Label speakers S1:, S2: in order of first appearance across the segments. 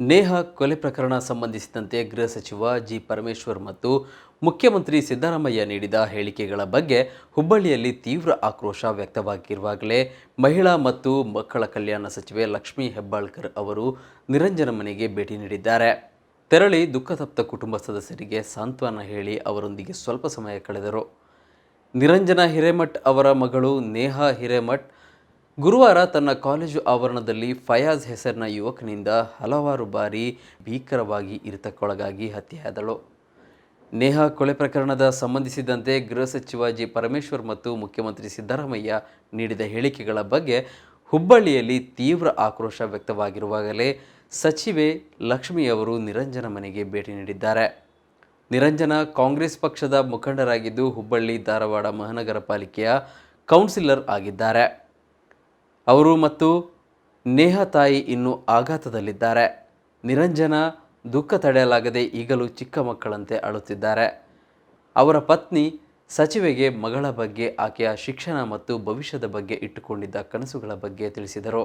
S1: ನೇಹ ಕೊಲೆ ಪ್ರಕರಣ ಸಂಬಂಧಿಸಿದಂತೆ ಗೃಹ ಸಚಿವ ಜಿ ಪರಮೇಶ್ವರ್ ಮತ್ತು ಮುಖ್ಯಮಂತ್ರಿ ಸಿದ್ದರಾಮಯ್ಯ ನೀಡಿದ ಹೇಳಿಕೆಗಳ ಬಗ್ಗೆ ಹುಬ್ಬಳ್ಳಿಯಲ್ಲಿ ತೀವ್ರ ಆಕ್ರೋಶ ವ್ಯಕ್ತವಾಗಿರುವಾಗಲೇ ಮಹಿಳಾ ಮತ್ತು ಮಕ್ಕಳ ಕಲ್ಯಾಣ ಸಚಿವೆ ಲಕ್ಷ್ಮೀ ಹೆಬ್ಬಾಳ್ಕರ್ ಅವರು ನಿರಂಜನ ಮನೆಗೆ ಭೇಟಿ ನೀಡಿದ್ದಾರೆ. ತೆರಳಿ ದುಃಖತಪ್ತ ಕುಟುಂಬ ಸದಸ್ಯರಿಗೆ ಸಾಂತ್ವನ ಹೇಳಿ ಅವರೊಂದಿಗೆ ಸ್ವಲ್ಪ ಸಮಯ ಕಳೆದರು. ನಿರಂಜನ ಹಿರೇಮಠ್ ಅವರ ಮಗಳು ನೇಹಾ ಹಿರೇಮಠ್ ಗುರುವಾರ ತನ್ನ ಕಾಲೇಜು ಆವರಣದಲ್ಲಿ ಫಯಾಜ್ ಹೆಸರಿನ ಯುವಕನಿಂದ ಹಲವಾರು ಬಾರಿ ಭೀಕರವಾಗಿ ಇರಿತಕ್ಕೊಳಗಾಗಿ ಹತ್ಯೆಯಾದಳು. ನೇಹಾ ಕೊಲೆ ಪ್ರಕರಣದ ಸಂಬಂಧಿಸಿದಂತೆ ಗೃಹ ಸಚಿವ ಜಿ ಪರಮೇಶ್ವರ್ ಮತ್ತು ಮುಖ್ಯಮಂತ್ರಿ ಸಿದ್ದರಾಮಯ್ಯ ನೀಡಿದ ಹೇಳಿಕೆಗಳ ಬಗ್ಗೆ ಹುಬ್ಬಳ್ಳಿಯಲ್ಲಿ ತೀವ್ರ ಆಕ್ರೋಶ ವ್ಯಕ್ತವಾಗಿರುವಾಗಲೇ ಸಚಿವೆ ಲಕ್ಷ್ಮಿಯವರು ನಿರಂಜನ ಮನೆಗೆ ಭೇಟಿ ನೀಡಿದ್ದಾರೆ. ನಿರಂಜನ ಕಾಂಗ್ರೆಸ್ ಪಕ್ಷದ ಮುಖಂಡರಾಗಿದ್ದು ಹುಬ್ಬಳ್ಳಿ, ಧಾರವಾಡ ಮಹಾನಗರ ಪಾಲಿಕೆಯ ಕೌನ್ಸಿಲರ್ ಆಗಿದ್ದಾರೆ. ಅವರು ಮತ್ತು ನೇಹ ತಾಯಿ ಇನ್ನೂ ಆಘಾತದಲ್ಲಿದ್ದಾರೆ. ನಿರಂಜನ ದುಃಖ ತಡೆಯಲಾಗದೆ ಈಗಲೂ ಚಿಕ್ಕ ಮಕ್ಕಳಂತೆ ಅಳುತ್ತಿದ್ದಾರೆ. ಅವರ ಪತ್ನಿ ಸಚಿವೆಗೆ ಮಗಳ ಬಗ್ಗೆ, ಆಕೆಯ ಶಿಕ್ಷಣ ಮತ್ತು ಭವಿಷ್ಯದ ಬಗ್ಗೆ ಇಟ್ಟುಕೊಂಡಿದ್ದ ಕನಸುಗಳ ಬಗ್ಗೆ ತಿಳಿಸಿದರು.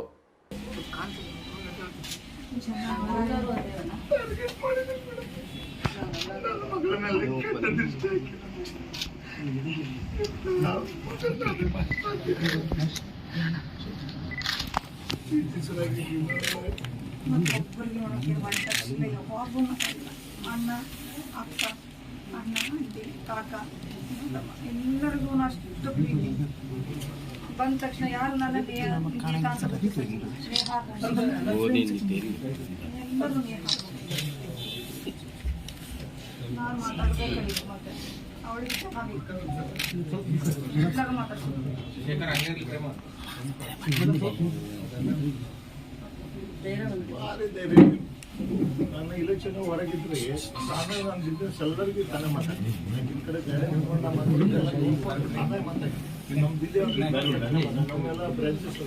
S2: ಮತ್ತೊಬ್ಬರಿಗೆ ಒಳಗೆ ಒಂಟಕ್ಕಿಲ್ಲ ಯಾವಾಗೂ ಮಾತಾಡಿಲ್ಲ ಅಣ್ಣ ಅಕ್ಕ ಅಣ್ಣ ಅಂಟಿ ಕಾಕ ಎಲ್ಲಮ್ಮ. ಎಲ್ಲರಿಗೂ ಅಷ್ಟು ಪ್ರೀತಿ ಬಂದ ತಕ್ಷಣ ಯಾರು ನನ್ನ ನೇಹ ನೇಹ ಅಂತ ಗೊತ್ತಿಲ್ಲ. ನೇಹ ಅಂತ ಎಲ್ಲರೂ ನೇಹ ನಾನು ಮಾತಾಡ್ಬೇಕು ಕಲಿತು ಮತ್ತೆ
S3: ನನ್ನ ಇಲೆಕ್ಷನ್ ಹೊರಗಿದ್ರೆ ನಾನೇ ನಾನು ಬಿಸ್ನೆಸ್ ಎಲ್ಲರಿಗೂ ತಾನೇ ಮಾತಾಡ್ತೀನಿ ಈ ಕಡೆ ಬೇರೆ ನಾನೇ ಮಾತಾಡ್ತೀನಿ ನಮ್ಮ ಬೇರೆ ನಮ್ಮೆಲ್ಲ ಬ್ರಾಂಚಸ್